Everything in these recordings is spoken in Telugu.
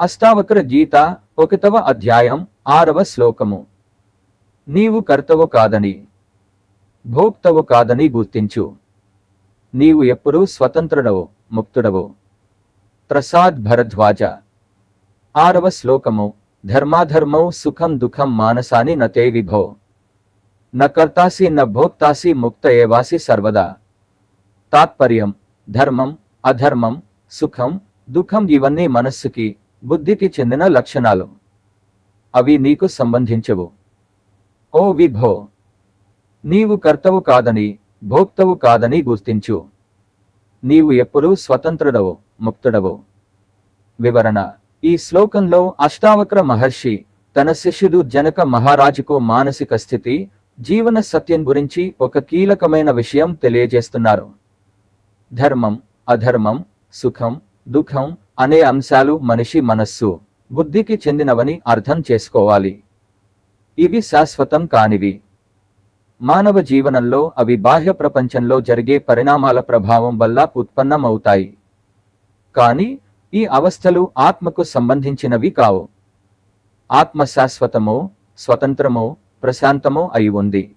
అష్టావక్ర గీత ఒకటవ అధ్యాయం ఆరవ శ్లోకము. నీవు కర్తవు కాదని భోక్తవు కాదని గుర్తించు. నీవు ఎప్పుడూ స్వతంత్రుడవు ముక్తుడవు. ప్రసాద్ భరద్వాజ. ఆరవ శ్లోకము ధర్మాధర్మౌ సుఖం దుఃఖం మానసాని నతే విభో. న కర్తాసి న భోక్తాసి ముక్త ఏవాసి సర్వదా. తాత్పర్యం ధర్మం అధర్మం సుఖం దుఃఖం ఇవన్నీ మనస్సుకి బుద్ధికి చెందిన లక్షణాలు. అవి నీకు సంబంధించవు. ఓ విభో! నీవు కర్తవు కాదని భోక్తవు కాదని గుర్తించు. నీవు ఎప్పుడూ స్వతంత్రుడవు ముక్తుడవు. వివరణ ఈ శ్లోకంలో అష్టావక్ర మహర్షి తన శిష్యుడు జనక మహారాజుకు మానసిక స్థితి జీవన సత్యం గురించి ఒక కీలకమైన విషయం తెలియజేస్తున్నారు. ధర్మం అధర్మం సుఖం దుఃఖం అనే అంశాలు మనిషి మనస్సు బుద్ధికి చెందినవని అర్థం చేసుకోవాలి. ఇవి శాశ్వతం కానివి. మానవ జీవనంలో అవి బాహ్య ప్రపంచంలో జరిగే పరిణామాల ప్రభావం వల్ల ఉత్పన్నమవుతాయి. కానీ ఈ అవస్థలు ఆత్మకు సంబంధించినవి కావు. ఆత్మ శాశ్వతమో స్వతంత్రమో ప్రశాంతమో అయి ఉంది.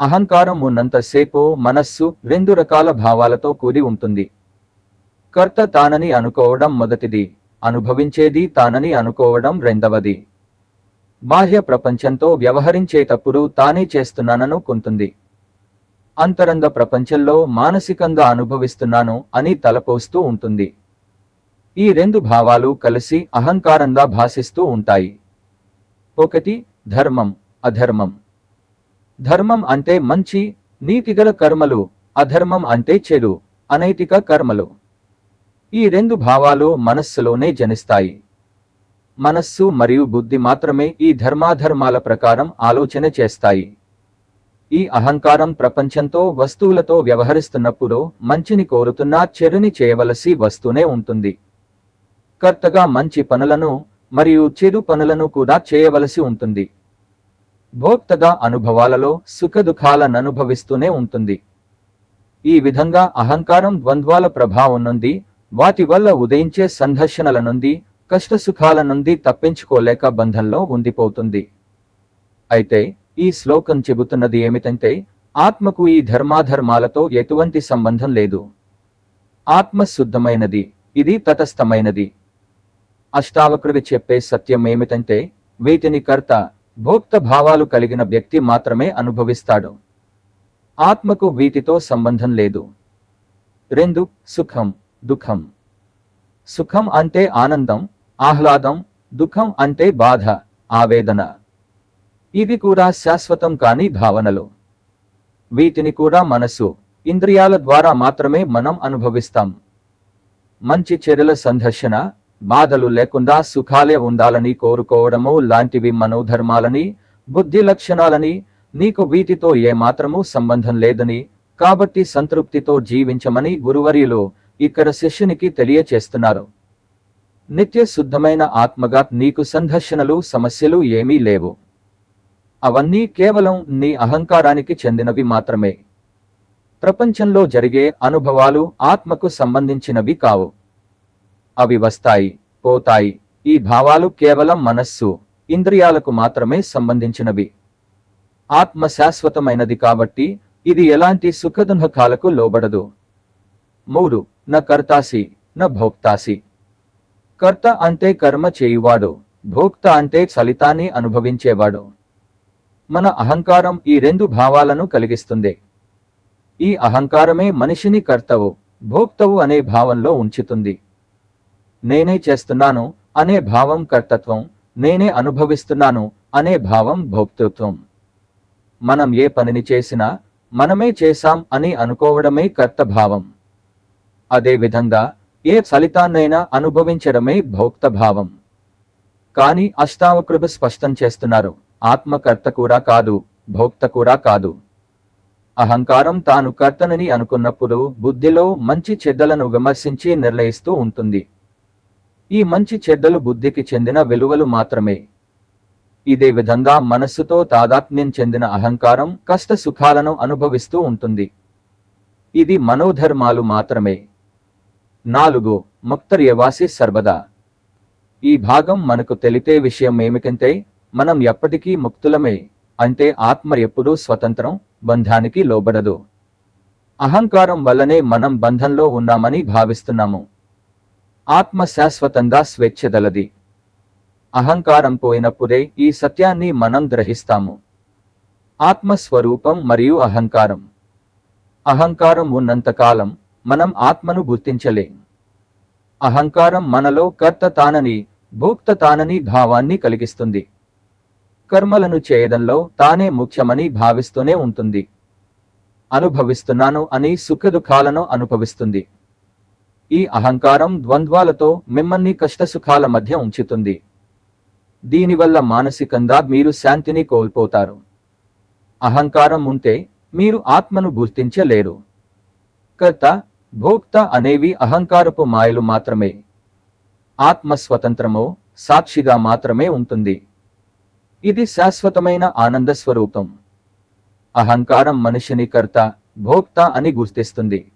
అహంకారం ఉన్నంతసేపు మనస్సు రెండు రకాల భావాలతో కూడి ఉంటుంది. కర్త తానని అనుకోవడం మొదటిది అనుభవించేది తానని అనుకోవడం రెండవది. బాహ్య ప్రపంచంతో వ్యవహరించేటప్పుడు తానే చేస్తున్నాననుకుంటుంది అంతరంగ ప్రపంచంలో మానసికంగా అనుభవిస్తున్నాను అని తలపోస్తూ ఉంటుంది. ఈ రెండు భావాలు కలిసి అహంకారంగా భాసిస్తూ ఉంటాయి. ఒకటి ధర్మం అధర్మం. ధర్మం అంటే మంచి నీతిగల కర్మలు అధర్మం అంటే చెడు అనైతిక కర్మలు. ఈ రెండు భావాలు మనస్సులోనే జనిస్తాయి. మనస్సు మరియు బుద్ధి మాత్రమే ఈ ధర్మాధర్మాల ప్రకారం ఆలోచన చేస్తాయి. ఈ అహంకారం ప్రపంచంతో వస్తువులతో వ్యవహరిస్తున్నప్పుడు మంచిని కోరుతున్నా చెడుని చేయవలసి వస్తూనే ఉంటుంది. కర్తగా మంచి పనులను మరియు చెడు పనులను కూడా చేయవలసి ఉంటుంది. భోక్తగా అనుభవాలలో సుఖదుఖాలను అనుభవిస్తూనే ఉంటుంది. ఈ విధంగా అహంకారం ద్వంద్వాల ప్రభావం నుండి వాటి వల్ల ఉదయించే సంఘర్షణల నుండి కష్టసుఖాల నుండి తప్పించుకోలేక బంధంలో ఉండిపోతుంది. అయితే ఈ శ్లోకం చెబుతున్నది ఏమిటంటే ఆత్మకు ఈ ధర్మాధర్మాలతో ఎటువంటి సంబంధం లేదు. ఆత్మ శుద్ధమైనది ఇది తటస్థమైనది. అష్టావక్రుడు చెప్పే సత్యం ఏమిటంటే వీటిని కర్త భోక్త భావాలు కలిగిన వ్యక్తి మాత్రమే అనుభవిస్తాడు. ఆత్మకు వీటితో సంబంధం లేదు. రెండు సుఖం. దుఃఖం. సుఖం అంటే ఆనందం ఆహ్లాదం దుఃఖం అంటే బాధ ఆవేదన. ఇవి కూడా శాశ్వతం కాని భావనలు. వీటిని కూడా మనసు ఇంద్రియాల ద్వారా మాత్రమే మనం అనుభవిస్తాం. మంచి చెడుల సంఘర్షణ బాధలు లేకుండా సుఖాలే ఉండాలని కోరుకోవడము లాంటివి మనోధర్మాలని బుద్ధి లక్షణాలని నీకు వీటితో ఏమాత్రమూ సంబంధం లేదని కాబట్టి సంతృప్తితో జీవించమని గురువర్యులు ఇక్కడ శిష్యునికి తెలియచేస్తున్నారు. నిత్య శుద్ధమైన ఆత్మగా నీకు సంఘర్షణలు సమస్యలు ఏమీ లేవు. అవన్నీ కేవలం నీ అహంకారానికి చెందినవి మాత్రమే. ప్రపంచంలో జరిగే అనుభవాలు ఆత్మకు సంబంధించినవి కావు. అవి వస్తాయి పోతాయి. ఈ భావాలు కేవలం మనస్సు ఇంద్రియాలకు మాత్రమే సంబంధించినవి. ఆత్మ శాశ్వతమైనది కాబట్టి ఇది ఎలాంటి సుఖదుఃఖాలకు లోబడదు. మూడు న కర్తాసి న భోక్తాసి. కర్త అంటే కర్మ చేయువాడు భోక్త అంటే ఫలితాన్ని అనుభవించేవాడు. మన అహంకారం ఈ రెండు భావాలను కలిగిస్తుంది. ఈ అహంకారమే మనిషిని కర్తవు భోక్తవు అనే భావంలో ఉంచుతుంది. నేనే చేస్తున్నాను అనే భావం కర్తత్వం నేనే అనుభవిస్తున్నాను అనే భావం భోక్తృత్వం. మనం ఏ పనిని చేసినా మనమే చేశాం అని అనుకోవడమే కర్తభావం అదేవిధంగా ఏ ఫలితాన్నైనా అనుభవించడమే భౌక్త భావం కానీ అష్టావకృభ స్పష్టం చేస్తున్నారు ఆత్మకర్త కూడా కాదు భోక్త కూడా కాదు. అహంకారం తాను కర్తనని అనుకున్నప్పుడు బుద్ధిలో మంచి చెడ్డలను విమర్శించి నిర్ణయిస్తూ ఉంటుంది. ఈ మంచి చెడ్డలు బుద్ధికి చెందిన విలువలు మాత్రమే. ఇదే విధంగా మనస్సుతో తాదాత్మ్యం చెందిన అహంకారం కష్ట సుఖాలను అనుభవిస్తూ ఉంటుంది. ఇది మనోధర్మాలు మాత్రమే. నాలుగు ముక్తర్యవాసి సర్వదా. ఈ భాగం మనకు తెలితే విషయం ఏమికంటే మనం ఎప్పటికీ ముక్తులమే అంటే ఆత్మ ఎప్పుడూ స్వతంత్రం బంధానికి లోబడదు. అహంకారం వల్లనే మనం బంధంలో ఉన్నామని భావిస్తున్నాము. ఆత్మ శాశ్వతంగా స్వేచ్ఛదలది. అహంకారం పోయినప్పుడే ఈ సత్యాన్ని మనం గ్రహిస్తాము. ఆత్మస్వరూపం మరియు అహంకారం. అహంకారం ఉన్నంతకాలం మనం ఆత్మను గుర్తించలేం. అహంకారం మనలో కర్త తానని భోక్త తానని భావాన్ని కలిగిస్తుంది. కర్మలను చేయడంలో తానే ముఖ్యమని భావిస్తూనే ఉంటుంది. అనుభవిస్తున్నాను అని సుఖదుఖాలను అనుభవిస్తుంది. ఈ అహంకారం ద్వంద్వాలతో మిమ్మల్ని కష్టసుఖాల మధ్య ఉంచుతుంది. దీనివల్ల మానసికంగా మీరు శాంతిని కోల్పోతారు. అహంకారం ఉంటే మీరు ఆత్మను గుర్తించలేరు. కర్త భోక్త అనేవి అహంకారపు మాయలు మాత్రమే. ఆత్మ స్వతంత్రము సాక్షిగా మాత్రమే ఉంటుంది. ఇది శాశ్వతమైన ఆనంద స్వరూపం. అహంకారం మనిషిని కర్త భోక్త అని గుర్తిస్తుంది.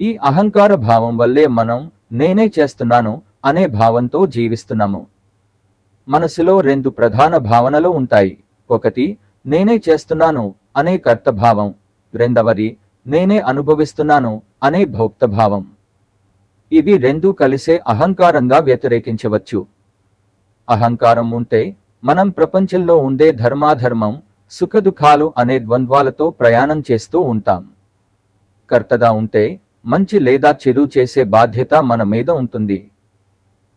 ఈ అహంకార భావం వల్లే మనం నేనే చేస్తున్నాను అనే భావంతో జీవిస్తున్నాము. మనసులో రెండు ప్రధాన భావనలు ఉంటాయి. ఒకటి నేనే చేస్తున్నాను అనే కర్త భావం. రెండవది నేనే అనుభవిస్తున్నాను అనే భోక్త భావం ఇవి రెండు కలిసే అహంకారంగా వ్యతిరేకించవచ్చు. అహంకారం ఉంటే మనం ప్రపంచంలో ఉండే ధర్మాధర్మం సుఖదుఖాలు అనే ద్వంద్వాలతో ప్రయాణం చేస్తూ ఉంటాం. కర్తగా ఉంటే మంచి లేదా చెడు చేసే బాధ్యత మన మీద ఉంటుంది.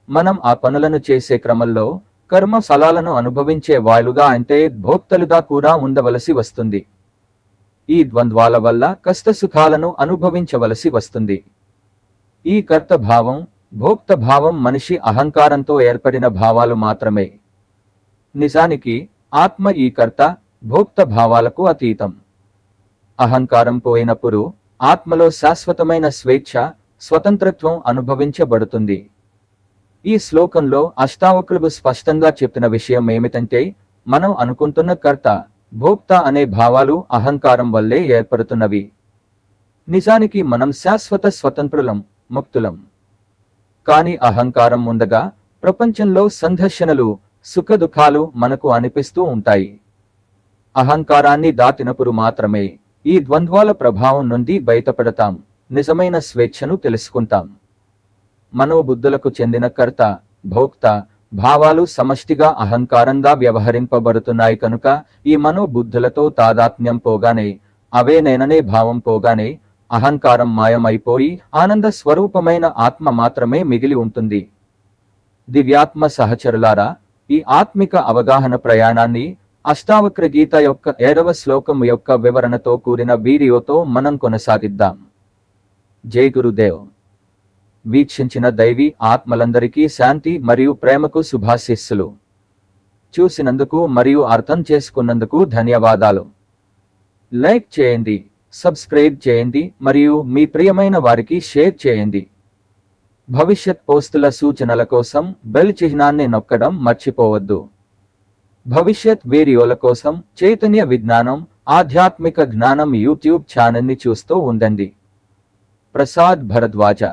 మనం ఆ పనులను చేసే క్రమంలో కర్మ ఫలాలను అనుభవించే వాయులుగా అంటే భోక్తలుగా కూడా ఉండవలసి వస్తుంది. ఈ ద్వంద్వాల వల్ల కష్ట సుఖాలను అనుభవించవలసి వస్తుంది. ఈ కర్త భావం భోక్త భావం మనిషి అహంకారంతో ఏర్పడిన భావాలు మాత్రమే. నిజానికి ఆత్మ ఈ కర్త భోక్త భావాలకు అతీతం. అహంకారం పోయినప్పుడు ఆత్మలో శాశ్వతమైన స్వేచ్ఛ స్వతంత్రత్వం అనుభవించబడుతుంది. ఈ శ్లోకంలో అష్టావకులు స్పష్టంగా చెప్పిన విషయం ఏమిటంటే మనం అనుకుంటున్న కర్త భోక్త అనే భావాలు అహంకారం వల్లే ఏర్పడుతున్నవి. నిజానికి మనం శాశ్వత స్వతంత్రులం ముక్తులం. కాని అహంకారం ఉండగా ప్రపంచంలో సంఘర్షణలు సుఖదుఖాలు మనకు అనిపిస్తూ ఉంటాయి. అహంకారాన్ని దాటినప్పుడు మాత్రమే ఈ ద్వంద్వాల ప్రభావం నుండి బయటపడతాం నిజమైన స్వేచ్ఛను తెలుసుకుంటాం. మనోబుద్ధులకు చెందిన కర్త భోక్త భావాలు సమష్టిగా అహంకారంగా వ్యవహరింపబడుతున్నాయి కనుక ఈ మనోబుద్ధులతో తాదాత్మ్యం పోగానే అవే నేననే భావం పోగానే అహంకారం మాయమైపోయి ఆనంద స్వరూపమైన ఆత్మ మాత్రమే మిగిలి ఉంటుంది. దివ్యాత్మ సహచరులారా ఈ ఆత్మిక అవగాహన ప్రయాణాన్ని అష్టావక్ర గీత యొక్క ఏడవ శ్లోకం యొక్క వివరణతో కూడిన వీడియోతో మనం కొనసాగిద్దాం. జై గురుదేవ్. వీక్షించిన దైవీ ఆత్మలందరికీ శాంతి మరియు ప్రేమకు శుభాశిస్సులు. చూసినందుకు మరియు అర్థం చేసుకున్నందుకు ధన్యవాదాలు. లైక్ చేయండి సబ్స్క్రైబ్ చేయండి మరియు మీ ప్రియమైన వారికి షేర్ చేయండి. భవిష్యత్ పోస్టుల సూచనల కోసం బెల్ చిహ్నాన్ని నొక్కడం మర్చిపోవద్దు. భవిష్యత్ వీడియోల కోసం చైతన్య విజ్ఞానం ఆధ్యాత్మిక జ్ఞానం యూట్యూబ్ ఛానల్ని చూస్తూ ఉండండి. ప్రసాద్ భరద్వాజ